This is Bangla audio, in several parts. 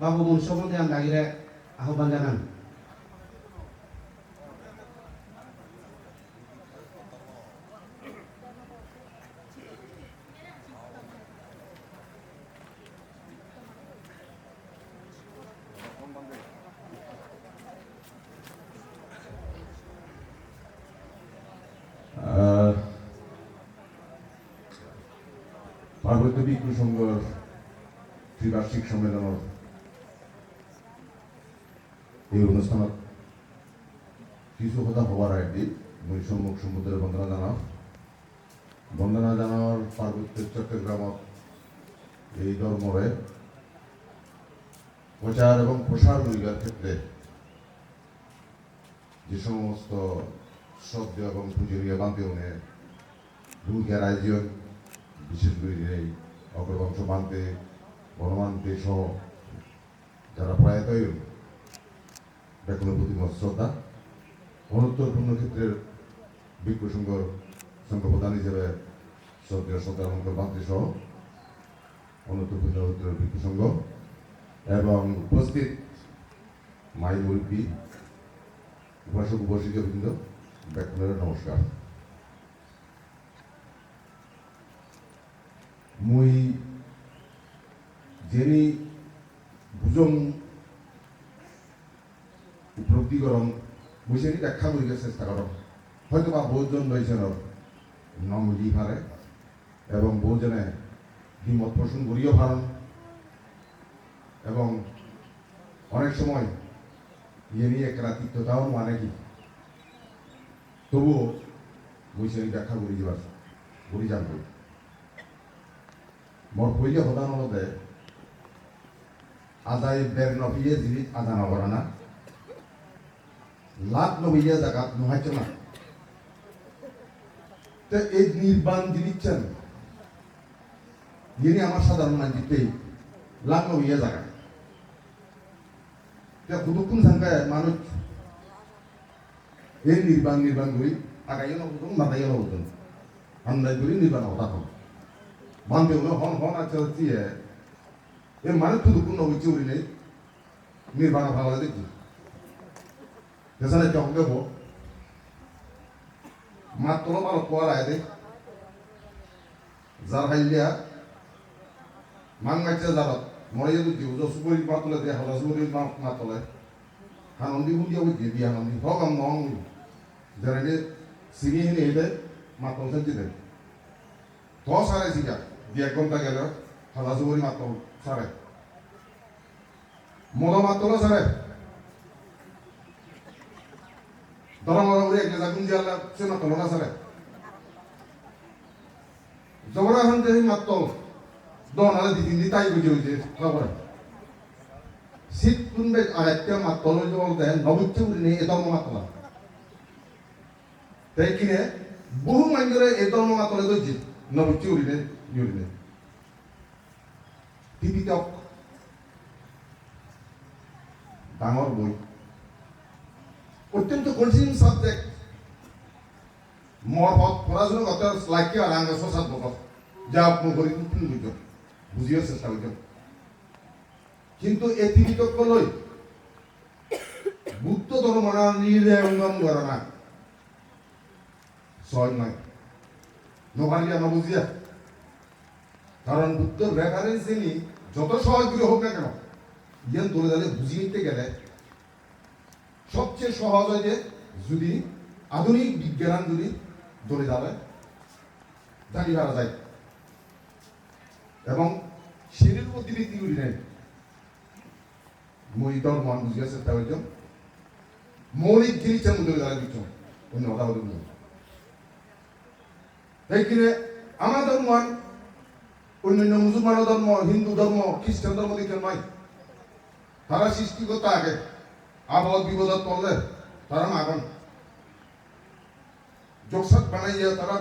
বাবু মন সম্বন্ধে আমি আগিরে আহ্বান জানান। পার্বত্য বিক্ষু সংঘর ত্রিবার্ষিক সন্মিলনৰ এই অনুষ্ঠানত কিছু কথা হবার আগে মই সম্মুখ সমুদ্রের বন্দনা জানাও। বন্দনা জানাওয়ার পার্বত্য চট্টগ্রামত এই ধর্মরে প্রচার এবং প্রসার করিবার ক্ষেত্রে যে সমস্ত শব্দ এবং পুজোরিয়া বান্তেওনে ভূমিকা রাজ্য বিশেষ করে এই অগ্রবংশ বান্তে বনমান্তে সহ যারা প্রয়াত ব্যাকুলের প্রতি মত শ্রদ্ধা অনুত্তরপূর্ণ ক্ষেত্রের বিক্ষু সংঘর সংঘ প্রধান হিসেবে শ্রদ্ধা অলঙ্কর বান্তে সহ অনুত্তরপূর্ণ ক্ষেত্রের বিক্ষু সংঘ এবং উপস্থিত মাই মুরব্বী, উপাসক উপস্থিত বৃন্দ ব্যাকুলের নমস্কার। মুই যেনি বুজং উপলব্ধি করম সেনি ব্যাখ্যা করিবার চেষ্টা করম হয়তো বা বহুজন রয়েছেন নং বুঝি পারে। এবং বহুজনে দ্বিমত পোষণ করিও পারেন। এবং অনেক সময় ইয়ে নিয়ে একরাতিত্বতাও মানে কি? তবুও সেনি ব্যাখ্যা করি যাবার করি করি মোৰ পहिले সদানলতে আদায় বেৰ নফিয়ে জিনিস আদা নকৰা না লাভ নভিয়ে জাগাত নোহাইছে না। তো এই নির্বাণ দিচ্ছেন যিনি আমার সাধারণ মানজিতেই লাভ নভিয়ে জাগা তে কুদুকুন সাংকায় মানুষ এই নির্বাণ নির্বাণ করি আগাইও নবুদন নাদাইও নবুদন আমদাই করি নির্বাণ হতা হন bandew no hon hon acha tie e mane tudu kun no wichi uri ne mir chok de bo ma tolo malo kwara de zar hailya mang ngacha zarat মরে যদি জিউ জো সুবরি পাতলে দে হলা সুবরি মা মা তলে। হানন্দি হুন্দি ওই যে দিয়া হানন্দি। হগাম নং জানে সিনি হিনে এদে মা তলে জিদে তো সারে সিগা দুই এক ঘণ্টা গেল হালা সুবরি মাত্র সারে মদ মাত্র সারে ধরা মরা উড়ে একটা জাগুন জিয়ালা সে মাত্র না সারে জবরা হান দেহি মাত্র দন আলে দিদিন দি তাই বুঝে বুঝে খবর। শীত কুনবে আর একটা মাত্র লই বলতে নবুচ্চ উড়ি নেই এদম মাত্র। তাই কিনে বহু মানুষের এদম মাত্র দইছে নবুচ্চ উড়ি নেই উড়ি নেই। টিভিটক বই। অত্যন্ত কঠিন সাবজেক্ট মোৰ পড়াশোনা করতে লাগে আর আঙ্গ সসাত বকত যা আপনি করি বুঝো বুঝিও চেষ্টা করছ কিন্তু এই টিভিটক লৈ বুদ্ধ ধর্মনা নিরঙ্গন করে না সহজ নয় নভারিয়া নবুঝিয়া কারণ বুদ্ধর রেফারেন্স যিনি যত সহজ করে হোক না কেন ইয়ান ধরে দাঁড়িয়ে বুঝিয়ে নিতে গেলে সবচেয়ে সহজ হয় যে যদি আধুনিক বিজ্ঞান যদি ধরে যাবে দাঁড়িয়ে মারা যায়। এবং শরীর প্রতি ভিত্তি করি নেই মই ধর্ম বুঝিয়ে চেষ্টা করছ মৌলিক জিনিসের মধ্যে দাঁড়িয়ে দিচ্ছ অন্য কথা বলুন সেইখানে আমার ধর্ম অন্যান্য মুসলমান ধর্ম, হিন্দু ধর্ম, খ্রিস্টান ধর্ম দিকে নয়। তারা সৃষ্টিকর্তা আগে। আবহাওয়া বিপদত পড়লে তারা মাগন। যোগসাত বানাইয়া তারা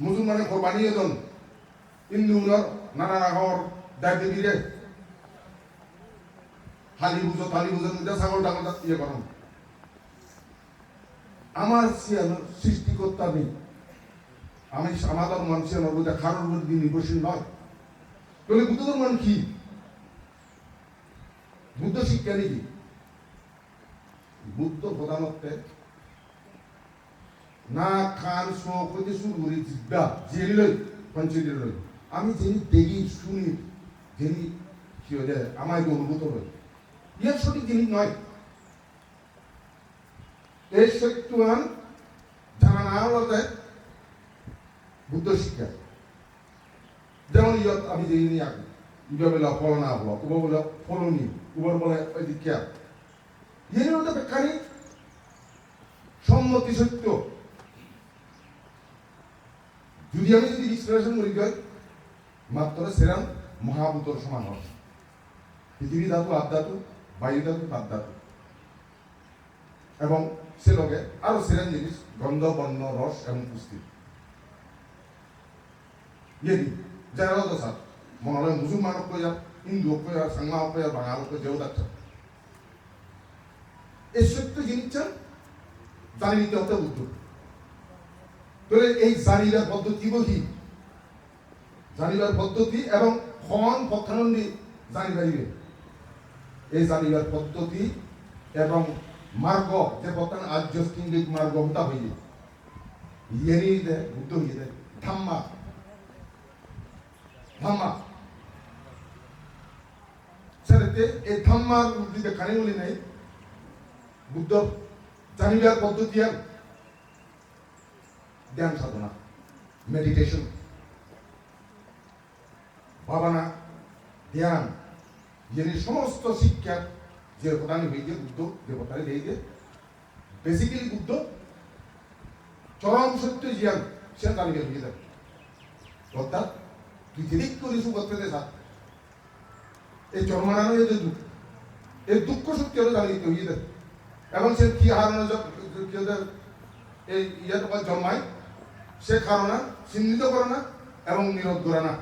মুসলমানের ঘর বানিয়ে দেন। হিন্দুগুলোর নানা রকমের দেব দেবীরে হালি বুঝো থালি বুঝো নিজে ছাগল টাগল ইয়ে করুন আমার সৃষ্টিকর্তা নেই আমি সমাধান মানুষের মধ্যে খারোর মধ্যে নির্ভরশীল নয় তাহলে বুদ্ধ ধর্ম কি? বুদ্ধ শিক্ষা কি বুদ্ধ প্রধানত্বে। না হইতে শুরু করি জিব্বা জেলি লই পঞ্চায়েত লই। আমি যিনি দেখি শুনি, যিনি কি হয়ে যায় আমার অনুভূত হই ইয়ার সঠিক জিনিস নয়। এই সত্যবান জানা না বলতে বুদ্ধ শিক্ষা। যেমন ইয়ত আমি যে ইনি আগে ইবা বলে ফল না হলো উবা বলে ফলনি উবার বলে ওই দীক্ষা। বেকারি সম্মতি সত্য। যদি আমি যদি মাত্র সেরাম সমান পৃথিবী ধাতু, আপ ধাতু, বায়ু ধাতু, তাপ ধাতু। এবং সে লগে আরও সেরেন জিনিস, গন্ধ, বর্ণ, রস এবং পুষ্টি। ইয়ে যারা মনে হয় মুসলমানক কই আর হিন্দু সাংমা কই আর বাঙাল কই যেও যাচ্ছে এই সত্য জিনিসটা জানি নিতে হতে বুদ্ধ তাহলে এই জানিবার পদ্ধতি কি জানিবার পদ্ধতি এবং খন পক্ষানন্দী জানিবারিবে এই জানিবার পদ্ধতি এবং মার্গ, যে বর্তমান আর্য স্টিঙ্গিক মার্গ হতা হইলে। ইয়েনি দে, বুদ্ধ হইয়ে দে। ধাম্মা। ধাম্মা। সেটাতে এই ধাম্মার যদি খানি বলি নাই। বুদ্ধ, জানিবার পদ্ধতি আর ধ্যান সাধনা মেডিটেশন ভাবনা ধ্যান যিনি সমস্ত শিক্ষা যে প্রধান হইছে বুদ্ধ যে প্রধান হইছে বেসিক্যালি বুদ্ধ চরম সত্য জিয়ান সে জানিবে হইয়ে যাবে অর্থাৎ তুই যেদিক করিস করতে দে এই জন্মানো যে দুঃখ, এই দুঃখ সত্যি হলে জানিতে হইয়ে যাবে এবং সে কি হারানো এই ইয়ে তোমার জন্মায়? সে কারণা চিহ্নিত করে না এবং নিরোধ করে না।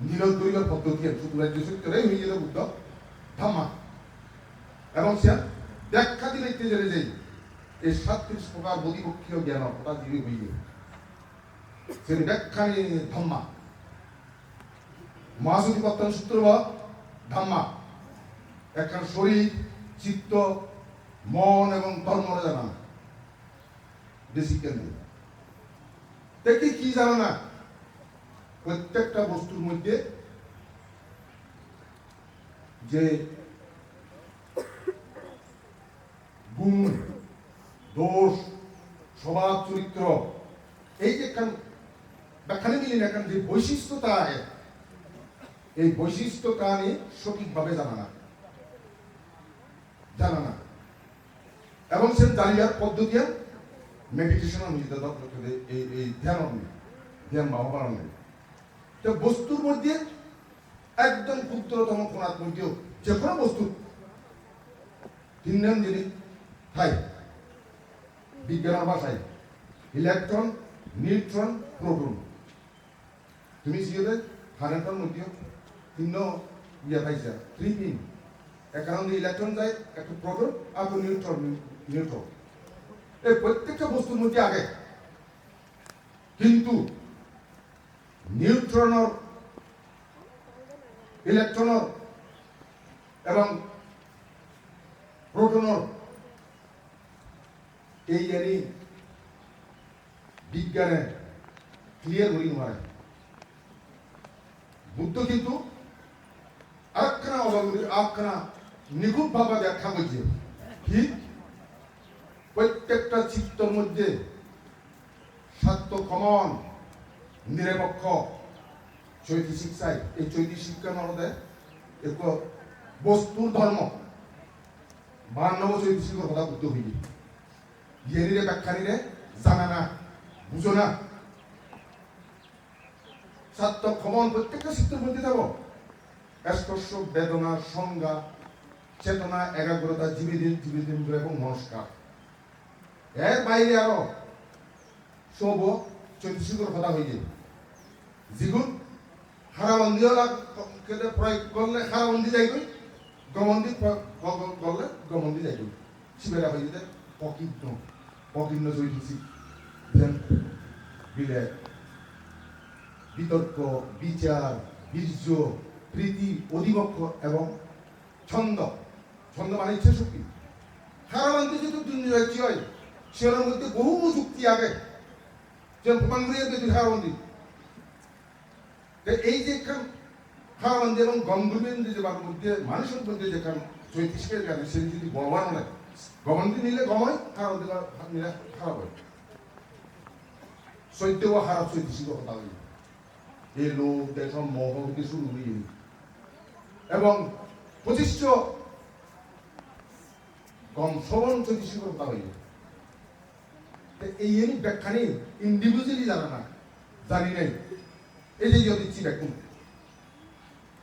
নিরোধ করিবার পদ্ধতি শুধু রাজ্য সত্যরাই হয়ে যেত বুদ্ধ। ধাম্মা। এবং সে ব্যাখ্যা দিলে জেনে যাই এই সাতত্রিশ প্রকার বোধিপক্ষীয় জ্ঞান কথা দিয়ে হইয়ে সে ব্যাখ্যা নিয়ে মহাসুতি পত্তন সূত্র বা ধাম্মা। একখান শরীর, চিত্ত মন এবং ধর্মরে জানা না। বেসিক জ্ঞান দেখি কি জানো না? প্রত্যেকটা বস্তুর মধ্যে যে গুণ, দোষ, স্বভাব, চরিত্র, এই যে একখান ব্যাখ্যানে মিলিন একখান যে বৈশিষ্ট্যতা এই বৈশিষ্ট্যটা নিয়ে সঠিকভাবে জানা না। জানা না। এবং সে জানিয়ার পদ্ধতি মেডিটেশন নিজে এই এই ধ্যান ধ্যান নেই। তো বস্তুর মধ্যে একদম ক্ষুদ্রতম কোণার মধ্যেও যে কোনো বস্তু। তিনজন যিনি থাই বিজ্ঞানের ভাষায় ইলেকট্রন নিউট্রন প্রোটন তুমি সিওতে হানেটন মধ্যেও তিন ইয়া পাইছা থ্রি পিন একারণ ইলেকট্রন যায়, একটা প্রোটন আর নিউট্রন নিউট্রন এই প্রত্যেকটা বস্তুর মধ্যে আগে। কিন্তু নিউট্রনর, ইলেকট্রনর এবং প্রোটনর এই জানি বিজ্ঞানে ক্লিয়ার করি নয় বুদ্ধ কিন্তু অবলম্বন আরেকখানা নিখুঁত ভাবে ব্যাখ্যা করছে। কি? প্রত্যেকটা চিত্তর মধ্যে সত্য কমন, নিরপেক্ষ চৈতি শিক্ষায় এই চৈতি শিক্ষার মধ্যে এক বস্তুর ধর্ম। বান্নব চৈতি শিক্ষার কথা বুদ্ধ হইলি। ইয়েরিরে ব্যাখ্যানিরে জানা না, বুঝো না। সত্য কমন প্রত্যেকটা চিত্তর মধ্যে যাব স্পর্শ, বেদনা, সংজ্ঞা, চেতনা, একাগ্রতা জীবিদিন জীবিদিন এবং নমস্কার এর বাইরে আরও। সব চৈতসিকর কথা হয়ে যায় যিগুণ হারাবন্দি কেটে প্রয়োগ করলে হারাবন্দি যাইগই গমন্দি করলে গমন্দি যাইগই শিবেরা হয়ে যেতে পকিন্ন পকিন্ন চৈতসি বিলে বিতর্ক, বিচার, বীর্য, প্রীতি, অধিবক্ষ এবং ছন্দ। ছন্দ মানে ইচ্ছে শক্তি। হারাবান্তি যদি কি হয়? সেটার মধ্যে বহু যুক্তি আগে যে প্রমাণ করিয়ে দিয়েছে হারাবান্তি এই যে হারাবান্তি এবং গন্ধর্বের যে মধ্যে মানুষের মধ্যে যেখান চৈতিষ্কের গানে সে যদি বলবান হয় গমন্তি নিলে গম হয় হারাবান্তি নিলে খারাপ হয় চৈত্যও খারাপ চৈতিষ্কের কথা বলি। এই লোক দেখুন মহ থেকে শুরু করি এবং পঁচিশশ কম শ্রবণ চৈতিষ্কের কথা হইল এই এনি ব্যাখ্যা নেই ইন্ডিভিজুয়ালি জানা না, জানি নাই। এই যে দিচ্ছি দেখুন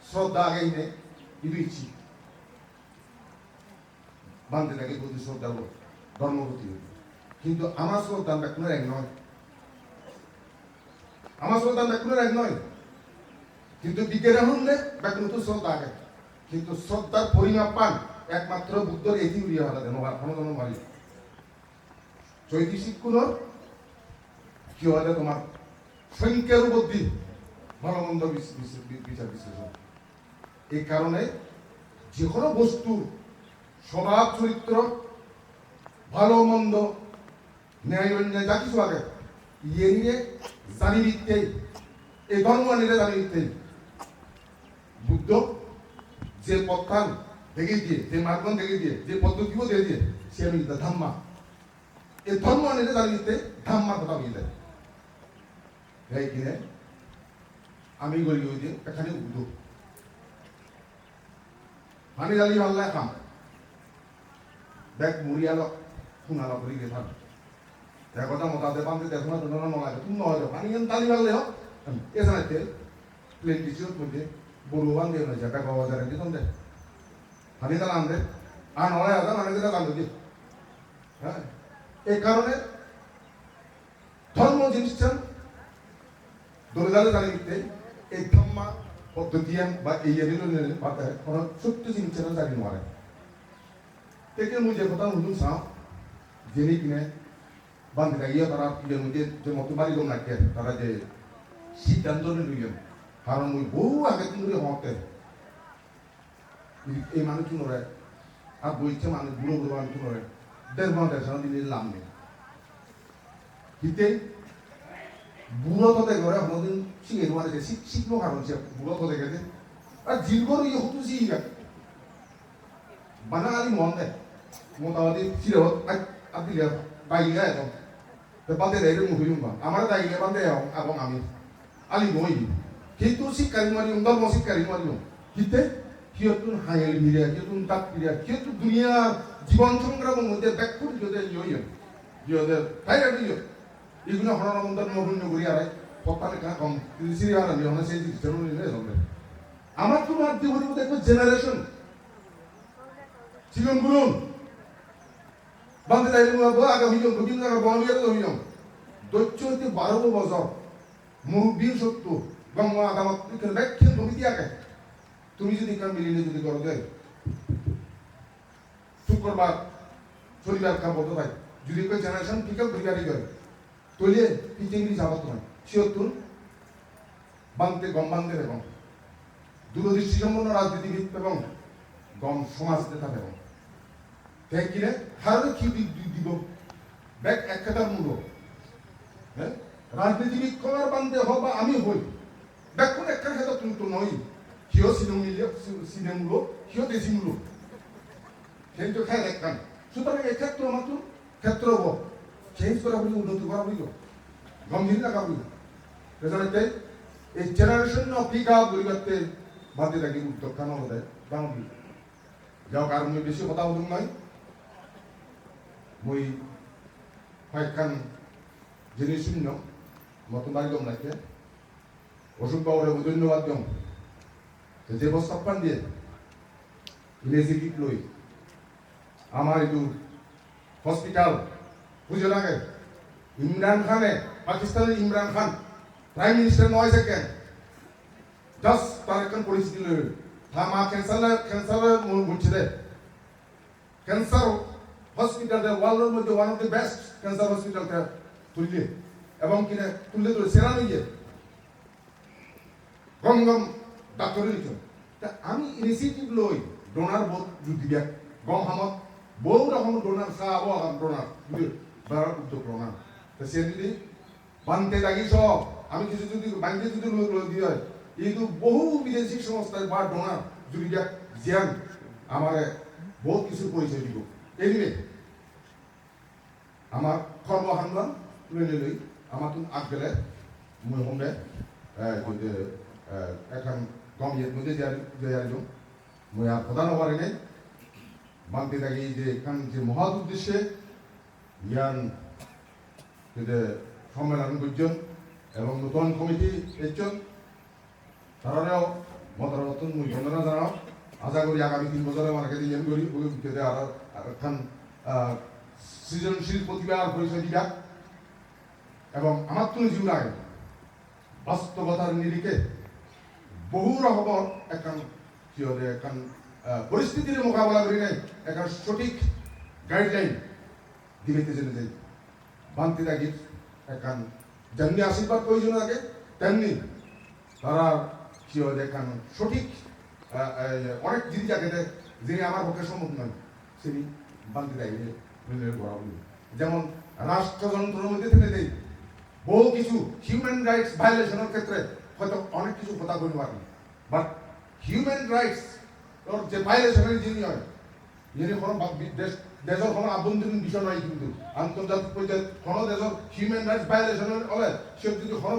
শ্রদ্ধা আগেই নেই ইচ্ছি। থাকে শ্রদ্ধা ধর্মপতি কিন্তু আমার শ্রদ্ধা ব্যাকুণের এক নয়। আমার শ্রদ্ধা ব্যাকুণের এক নয়। কিন্তু বিজ্ঞানে হলে ব্যাকুণ তো শ্রদ্ধা আগে। কিন্তু শ্রদ্ধার পরিমাপ পান একমাত্র বুদ্ধর এটি উড়িয়ে হলা দেন কোনো কোনো কোণর কি হলে তোমার? সংখ্যার বুদ্ধি ভালো মন্দ বিচার বিশ্লেষণ। এই কারণে যে কোনো বস্তুর স্বভাব, চরিত্র, ভালো, মন্দ, ন্যায়, অন্যায়, যা কিছু আগে ইয়ে নিয়ে জানি দিতেই এই ধর্ম নিলে জানি দিতেই বুদ্ধ যে পথান দেখে দিয়ে, যে মার্গন দেখে দিয়ে, যে পদ্ধতিও দিয়ে দিয়ে, সে আমি ধাম্মা। এই ধর্ম নিলে জানি দিতে ধাম্মা কথা বলে এই কিনে আমি গড়ি ওই যে এখানে বুদ্ধ পানি ডালি ভাল্লা খাম দেখ মুড়িয়ালো শুনালো করে গেলাম দেখো না মোটাতে পান্তে দেখো না তোমরা নলাগে তুমি নয় পানি কেন তালি ভাল্লে হোক এছাড়া প্লেন টিচিওর মধ্যে বড়ু বান দিয়ে নয় যাটা গাওয়া যায় দিতাম দে পানি তালা আনতে আর নয় আদা মানে দিলে কান্দো হ্যাঁ এই কারণে ধর্ম জিনিসটা দরিদ্র জানিতে এই ধর্মা পদ্ধতিয়ান বা এই নিলে পাতে কোনো সত্য জিনিসটা জানি নয় থেকে যে কথা নুন চাওঁ, যিনি কিনে বান্ধি লাগিয়ে তারা ইয়ে মধ্যে যে মতো বাড়ি গম লাগে তারা যে সিদ্ধান্ত নিলেন কারণ মুই বহু আগে তুমি হতে এই মানুষ নরে আর বইছে মানুষ বুড়ো বুড়ো মানুষ নরে দিনে লাভ নেই হিতে বুড়ো তো দেখো রে কোনোদিন শিখে মানে যে শিখ শিখলো কারণ সে বুড়ো তো দেখেছে আর দীর্ঘর ইয়ে হতো শিখা বানালি মন দেয় মোটামুটি ছিল আদিলে বাইরে এখন তো বাদে দেয় বা আমার দাইলে বাদে এবং আমি আলি নই কিন্তু শিক্ষারি মারি ধর্ম শিক্ষারি মারি কিতে কিয়তুন হাইল মিরিয়া কিয়তুন তাপ মিরিয়া কিয়তু দুনিয়ার জীবন সংগ্রামের মধ্যে ব্যাকুট যদি ইয়ে ইয়ে তাই রাখি ইয়ে এগুলো হরণ মন্দির মহুন্য করি আর পকালে কা কম সিরি আর আমি হনা সেই জিনিস জরুরি নেই আমার তো মাধ্যমে বলবো দেখো generation 지금 그는 bantu dari rumah gua agak hujung begini agak bawang biar tuh hujung docu itu baru gua bosor মুরব্বীর সত্য এবং আদালত ব্যাখ্যা ভূমিতি আগে তুমি যদি কান মিলিয়ে যদি করো দেয়, শুক্রবার শনিবার কাম বলতে পাই যদি কেউ জেনারেশন ঠিক পরিবারই করে তৈলে পিচিংরি যাবত নয়। সিয়তুন বানতে গম, বানতে এবং দূরদৃষ্টি সম্পন্ন রাজনীতিবিদ এবং গম সমাজ নেতা এবং তাই কিনে হারে কি দিব? ব্যাগ এক কাটার মূল্য হ্যাঁ? রাজনীতিবিদ করার বান্ধে হোক বা আমি হই ব্যাগ কোন একটা খেতা তুমি তো নই। কিয় সিনেমূল্য সিনেমূল্য কিয় দেশি মূল্য কিন্তু খাই দেখান সুতরাং এই ক্ষেত্র মাত্র ক্ষেত্র হব চেঞ্জ করা বলি উন্নতি করা বলি গম্ভীর লাগা বলি রেজাল্টে এই জেনারেশন অপিকা পরিবর্তে বাদে থাকি উদ্যোগ কেন হতে বাংলি যাও কারণ মই বেশি কথা বলুন নয় মই কয়েকখান জিনিস শূন্য মতন বাড়ি দম রাখতে অশোক বাবুরে ধন্যবাদ দিম প্রস্তাবখান দিয়ে ইংরেজি লই আমার এইটো হস্পিটাল বুঝে লাগে ইমরান খানে, পাকিস্তানের ইমরান খান প্রাইম মিনিস্টার নয় সেকেন্ড জাস্ট তার একখান পরিস্থিতি লই তা মা ক্যান্সার ক্যান্সারের বলছে রে ক্যান্সার হসপিটাল ওয়ার্ল্ডের মধ্যে one of the best cancer হসপিটালটা তুললে। এবং কিনা তুললে তুলে সেরা নিয়ে গম গম ডাক্তারে লিখো তা আমি ইনিশিয়েটিভ লই ডোনার বোধ যদি গম হামত বহু রকম ডোনার আগাম ডোনার বেড়ার উদ্যোগ ডোনার তো সে যদি বানতে লাগি সব, আমি কিছু যদি বানতে যদি লোক লোক দিয়ে হয় কিন্তু বহু বিদেশি সংস্থায় বা ডোনার যদি জিয়ান আমার বহুত কিছু পরিচয় দিব। কম ইয়ের মধ্যে জয়ারি দিও মই আর প্রধান হওয়ার নেই বাংতে থাকি যে এখান যে মহৎ উদ্দেশ্যে ইয়ান সম্মেলন করছেন এবং নতুন কমিটি এসছেন তারাও মতার নতুন মই বন্দনা জানাও আশা করি আগামী তিন বছরে আমার কাছে ইয়ান করি ভিতরে আর এখন সৃজনশীল প্রতিভার পরিচয় দিবা এবং আমার তো জীবন আগে বাস্তবতার নিরিখে বহু রকমের এখন কি হবে এখন পরিস্থিতির মোকাবেলা করি নাই এখন সঠিক গাইডলাইন দিবেতে জেনে যাই বান্তি দাগির এখন যেমনি আশীর্বাদ প্রয়োজন থাকে তেমনি তারা কি হয় এখন সঠিক অনেক জিনিস আছে যে যিনি আমার পক্ষে সম্ভব নয় তিনি বান্তি হবে যেমন রাষ্ট্রযন্ত্রের মধ্যে থেকে দেয় বহু কিছু হিউম্যান রাইটস ভায়োলেশনের ক্ষেত্রে হয়তো অনেক কিছু কথা বলতে পারেন বাট হিউম্যান রাইটস ওর যে ভায়োলেশনের যিনি হয়, যিনি কোনো দেশ দেশের কোনো আভ্যন্তরীণ বিষয় নয় কিন্তু, আন্তর্জাতিক পর্যায়ে কোনো দেশের হিউম্যান রাইটস ভায়োলেশনের হলে সে যদি কোনো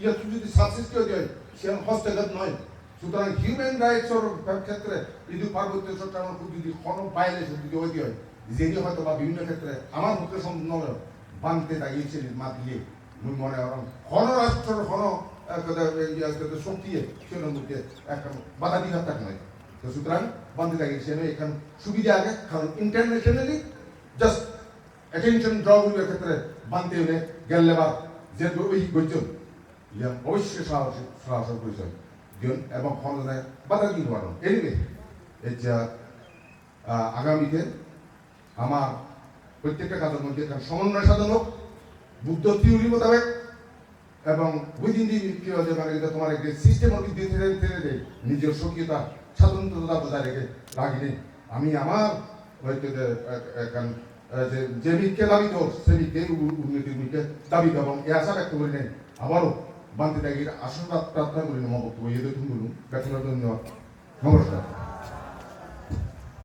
ইয়ে যদি সাকসেস কেউ দেয়, সে হস্তগত নয়। সুতরাং হিউম্যান রাইটসের ক্ষেত্রে যদি পার্বত্য চট্টগ্রামের প্রতি যদি কোনো ভায়োলেশন যদি হইতে হয় যিনি হয়তো বা বিভিন্ন ক্ষেত্রে আমার পক্ষে সম্পূর্ণ বানতে দাঁড়িয়েছে মা দিয়ে মনে হন রাষ্ট্রের হন শক্তি সেটার মধ্যে একটা বাধা থাকে নয়। তো সুতরাং বান্ধে দাঁড়িয়েছে এখানে সুবিধা আগে কারণ ইন্টারন্যাশনালি জাস্ট অ্যাটেনশন ড্র করার ক্ষেত্রে বানতে হলে গেলে বা যে ওই গজন ইয়াং অবশ্যই সাহস সাহসের পরিচয় দিন এবং ক্ষমতায় বাধা দিতে পারেন এনিবে আহ, আগামীতে আমার প্রত্যেকটা কাজের মধ্যে সমন্বয় সাধন হোক বুদ্ধ থিওরি মোতাবেক এবং উইদিন দি হচ্ছে মানে এটা তোমার একটা সিস্টেমের ভিত্তি থেকে থেকে দেয় নিজের সক্রিয়তা স্বাতন্ত্রতা বজায় রেখে রাখিনি আমি আমার, হয়তো যে যে দিককে দাবিত সে দিকে উন্নতির দিকে দাবিত এবং এ আশা ব্যক্ত করি নাই। আবারও বান্তি দাগির আশীর্বাদ প্রার্থনা করি আমার বক্তব্য। দেখুন, বলুন ব্যক্তিগত ধন্যবাদ। নমস্কার